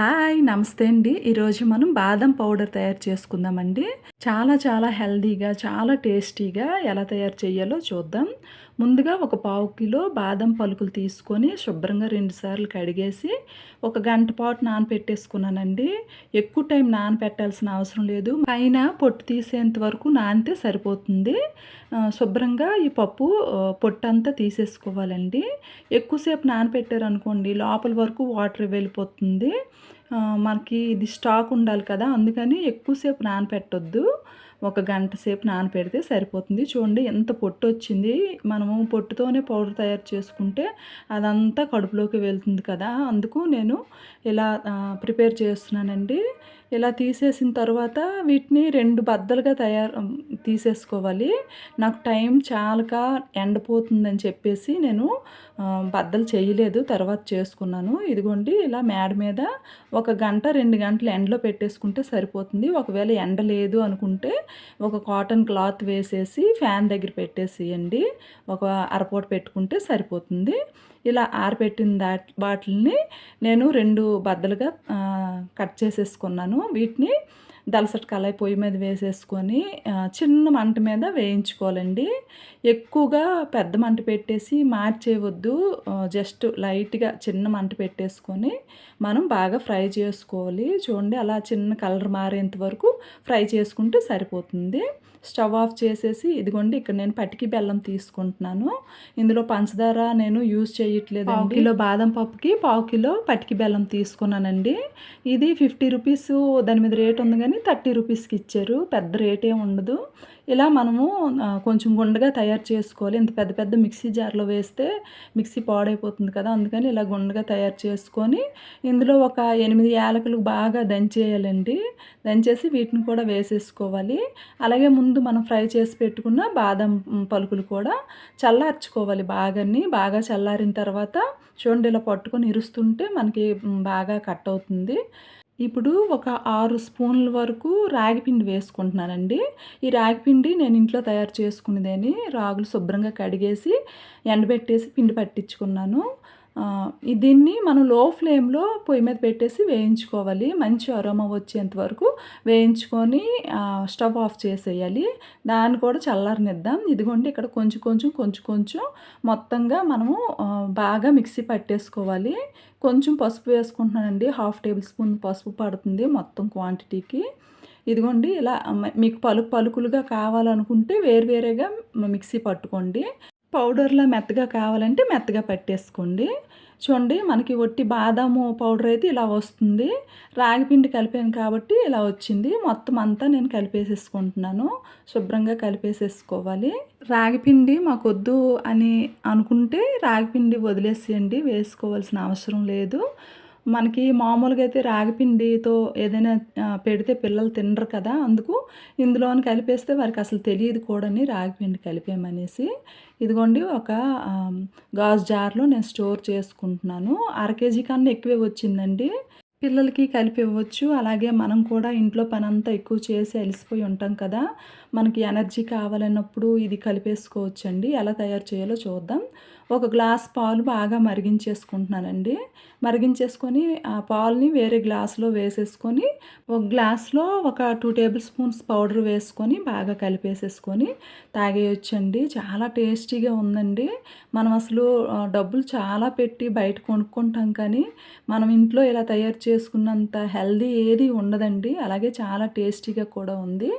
Hi నమస్తే అండి. ఈరోజు మనం బాదం పౌడర్ తయారు చేసుకుందామండి. చాలా చాలా హెల్దీగా చాలా టేస్టీగా ఎలా తయారు చేయాలో చూద్దాం. ముందుగా ఒక పావు కిలో బాదం పలుకులు తీసుకొని శుభ్రంగా రెండుసార్లు కడిగేసి ఒక గంట పాటు నానపెట్టేసుకున్నానండి. ఎక్కువ టైం నానపెట్టాల్సిన అవసరం లేదు. పైన పొట్టు తీసేంత వరకు నానితే సరిపోతుంది. శుభ్రంగా ఈ పప్పు పొట్టంతా తీసేసుకోవాలండి. ఎక్కువసేపు నానపెట్టారనుకోండి లోపల వరకు వాటర్ వెళ్ళిపోతుంది. మనకి ఇది స్టాక్ ఉండాలి కదా అందుకని ఎక్కువసేపు నానపెట్టొద్దు. ఒక గంట సేపు నానపెడితే సరిపోతుంది. చూడండి ఎంత పొట్టు వచ్చింది. మనము పొట్టుతోనే పౌడర్ తయారు చేసుకుంటే అదంతా కడుపులోకి వెళ్తుంది కదా. అందుకు నేను ఇలా ప్రిపేర్ చేస్తున్నానండి. ఇలా తీసేసిన తర్వాత వీటిని రెండు బద్దలుగా తయారు తీసేసుకోవాలి. నాకు టైం చాలక ఎండపోతుందని చెప్పేసి నేను బద్దలు చేయలేదు. తర్వాత చేసుకున్నాను. ఇదిగోండి ఇలా మేడ మీద ఒక గంట రెండు గంటలు ఎండలో పెట్టేసుకుంటే సరిపోతుంది. ఒకవేళ ఎండ లేదు అనుకుంటే ఒక కాటన్ క్లాత్ వేసేసి ఫ్యాన్ దగ్గర పెట్టేసేయండి. ఒక అరపూట పెట్టుకుంటే సరిపోతుంది. ఇలా ఆరబెట్టిన దాట్ వాటిని నేను రెండు బద్దలుగా కట్ చేసేసుకున్నాను. వీటిని దలసటి కళాయి పొయ్యి మీద వేసేసుకొని చిన్న మంట మీద వేయించుకోవాలండి. ఎక్కువగా పెద్ద మంట పెట్టేసి మార్చేయవద్దు. జస్ట్ లైట్గా చిన్న మంట పెట్టేసుకొని మనం బాగా ఫ్రై చేసుకోవాలి. చూడండి అలా చిన్న కలర్ మారేంత వరకు ఫ్రై చేసుకుంటే సరిపోతుంది. స్టవ్ ఆఫ్ చేసేసి ఇదిగోండి ఇక్కడ నేను పటికి బెల్లం తీసుకుంటున్నాను. ఇందులో పంచదార నేను యూజ్ చేయట్లేదు పావు కిలో బాదం పప్పుకి పావు కిలో పటికి బెల్లం తీసుకున్నానండి. ఇది ఫిఫ్టీ రూపీస్ దాని మీద రేట్ ఉంది కానీ థర్టీ రూపీస్కి ఇచ్చారు. పెద్ద రేట్ ఏమి ఉండదు. ఇలా మనము కొంచెం గుండగా తయారు చేసుకోవాలి. ఇంత పెద్ద పెద్ద మిక్సీ జార్లో వేస్తే మిక్సీ పాడైపోతుంది కదా అందుకని ఇలా గుండగా తయారు చేసుకొని ఇందులో ఒక ఎనిమిది యాలకులు బాగా దంచేయాలండి. దంచేసి వీటిని కూడా వేసేసుకోవాలి. అలాగే ముందు మనం ఫ్రై చేసి పెట్టుకున్న బాదం పలుకులు కూడా చల్లార్చుకోవాలి బాగాని. బాగా చల్లారిన తర్వాత చూడండి ఇలా పట్టుకొని ఇరుస్తుంటే మనకి బాగా కట్ అవుతుంది. ఇప్పుడు ఒక ఆరు స్పూన్ల వరకు రాగిపిండి వేసుకుంటున్నానండి. ఈ రాగిపిండి నేను ఇంట్లో తయారు చేసుకునేదని రాగులు శుభ్రంగా కడిగేసి ఎండబెట్టేసి పిండి పట్టించుకున్నాను. దీన్ని మనం లో ఫ్లేమ్లో పొయ్యి మీద పెట్టేసి వేయించుకోవాలి. మంచి అరోమా వచ్చేంత వరకు వేయించుకొని స్టవ్ ఆఫ్ చేసేయాలి. దాన్ని కూడా చల్లారనిద్దాం. ఇదిగోండి ఇక్కడ కొంచెం కొంచెం కొంచెం కొంచెం మొత్తంగా మనము బాగా మిక్సీ పట్టేసుకోవాలి. కొంచెం పసుపు వేసుకుంటున్నానండి. హాఫ్ టేబుల్ స్పూన్ పసుపు పడుతుంది మొత్తం క్వాంటిటీకి. ఇదిగోండి ఇలా మీకు పలుకు పలుకులుగా కావాలనుకుంటే వేరువేరేగా మిక్సీ పట్టుకోండి. పౌడర్లో మెత్తగా కావాలంటే మెత్తగా పట్టేసుకోండి. చూడండి మనకి ఒట్టి బాదాము పౌడర్ అయితే ఇలా వస్తుంది. రాగిపిండి కలిపాను కాబట్టి ఇలా వచ్చింది. మొత్తం అంతా నేను కలిపేసేసుకుంటున్నాను. శుభ్రంగా కలిపేసేసుకోవాలి. రాగిపిండి మాకొద్దు అని అనుకుంటే రాగిపిండి వదిలేసేయండి వేసుకోవాల్సిన అవసరం లేదు. మనకి మామూలుగా అయితే రాగిపిండితో ఏదైనా పెడితే పిల్లలు తినరు కదా. అందుకు ఇందులోని కలిపేస్తే వారికి అసలు తెలియదు కూడాని రాగిపిండి కలిపేమనేసి ఇదిగోండి ఒక గాజు జార్లో నేను స్టోర్ చేసుకుంటున్నాను. అర కేజీ కన్నా ఎక్కువే వచ్చిందండి. పిల్లలకి కలిపి ఇవ్వచ్చు. అలాగే మనం కూడా ఇంట్లో పని అంతా ఎక్కువ చేసి అలసిపోయి ఉంటాం కదా. మనకి ఎనర్జీ కావాలన్నప్పుడు ఇది కలిపేసుకోవచ్చండి. ఎలా తయారు చేయాలో చూద్దాం. ఒక గ్లాస్ పాలు బాగా మరిగించేసుకుంటున్నానండి. మరిగించేసుకొని ఆ పాలని వేరే గ్లాస్లో వేసేసుకొని ఒక గ్లాస్లో ఒక టూ టేబుల్ స్పూన్స్ పౌడర్ వేసుకొని బాగా కలిపేసేసుకొని తాగేయొచ్చండి. చాలా టేస్టీగా ఉందండి. మనం అసలు డబ్బులు చాలా పెట్టి బయట కొనుక్కుంటాం కానీ మనం ఇంట్లో ఇలా తయారు చేసుకున్నంత హెల్దీ ఏది ఉండదండి. అలాగే చాలా టేస్టీగా కూడా ఉంది.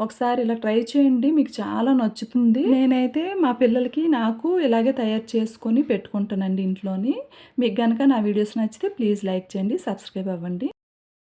ఒకసారి ఇలా ట్రై చేయండి మీకు చాలా నచ్చుతుంది. నేనైతే మా పిల్లలకి నాకు ఇలాగే తయారు చేసుకొని పెట్టుకుంటానండి ఇంట్లోని. మీకు కనుక నా వీడియోస్ నచ్చితే ప్లీజ్ లైక్ చేయండి సబ్స్క్రైబ్ అవ్వండి.